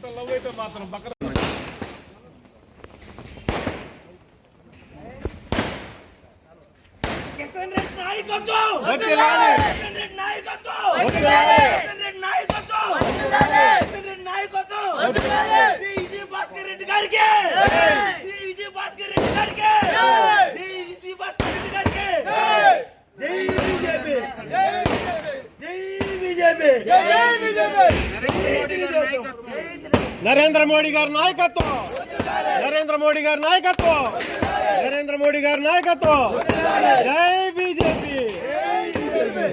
ఎంత లవ్ అయితే మాత్రం పక్కన కిషన్ రెడ్డి నాయకత్వం వర్ధిల్లాలి. కిషన్ రెడ్డి నాయకత్వం వర్ధిల్లాలి. కిషన్ రెడ్డి నాయకత్వం కిషన్ రెడ్డి నాయకత్వం శ్రీ విజయ భాస్కర్ రెడ్డి గారికి శ్రీ విజయ భాస్కర్ రెడ్డి గారికి జై విజయ భాస్కర్ రెడ్డి గారికి జై బీజేపీ జై బీజేపీ జై బీజేపీ నరేంద్ర మోడీ గారి నాయకత్వం. నరేంద్ర మోడీ గారి నాయకత్వం. నరేంద్ర మోడీ గారి నాయకత్వం. జై బీజేపీ.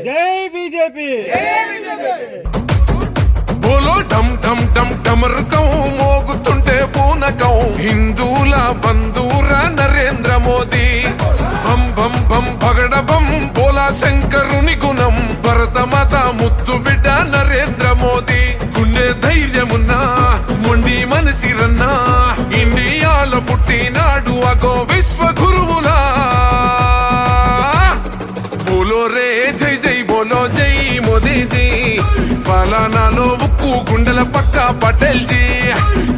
జై బీజేపీ. బోలో డమ్ డమ్ డమ్ డమరుకం మోగుతుంటే పూనకం. హిందూల బంధూర నరేంద్ర మోదీ. బం బం బం భగడ బం బోలా శంకరుని గుణం. భరత భరతమాత ముత్తు బిడ్డ మొండి మనసిరన్నా ఇండియాలో పుట్టినాడు అగో విశ్వ గురువులా బోలో రే జై జై బోలో జై మోదీ పలానాలో ఉక్కు గుండెల పక్క పటేల్ జీ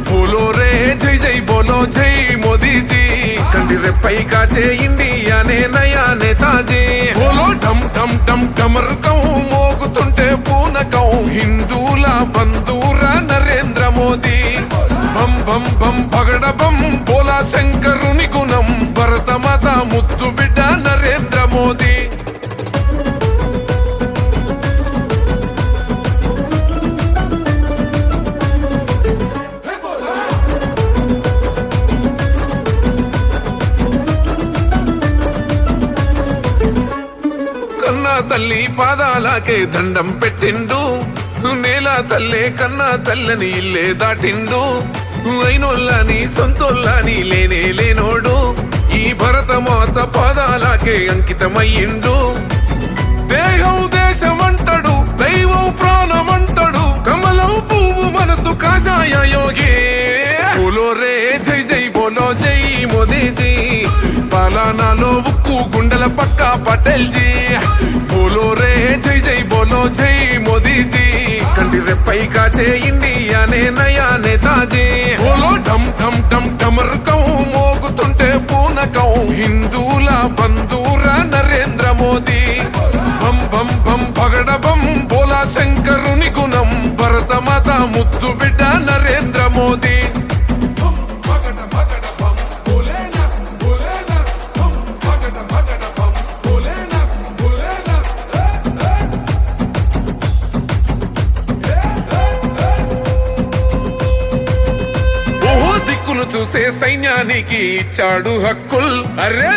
బోలో రే జై జై బోలో జై మోదీ జీ కంటి రెప్పై కాచే ఇండియానే నయా నేతాజీ బోలో డమ్ డమ్ డమ్ డమరుకం మోగుతుంటే పూనకం. హిందూల బంధూర నరేంద్ర మోదీ. బం బం బం పగడ బం శంకరుని గుణం భరతమాత ముత్తు బిడ్డ నరేంద్ర మోదీ. తల్లి పాదాలకే దండం పెట్టిండు నేల తల్లే కన్నా తల్లని ఇల్లే దాటిండు. అయినోళ్ళని సొంతోళ్ళని లేనే లేనోడు. ఈ భరతమాత పాదాలకే అంకితమయ్యిండు. దేహం దేశమంటాడు దైవం ప్రాణమంటాడు కమలం పువ్వు మనసు కాషాయ యోగే. బోలో రే జై జై బోలో జై మోదీ జీ పాలనాలో ఉక్కు గుండెల పక్క పటేల్ జీ బోలో రే జై జై బోలో జై మోదీ జీ కంటి రెప్పై కాచే ఇండియానే నయా నేతాజీ బోలో డమ్ డమ్ డమ్ డమరుకం మోగుతుంటే పూనకం హిందూల బంధూర నరేంద్ర మోదీ బం బం బం పగడ బం బోలా శంకరుని గుణం భరతమాత ముద్దు బిడ్డ చూసే సైన్యానికి ఇచ్చాడు హక్కుల్. అరే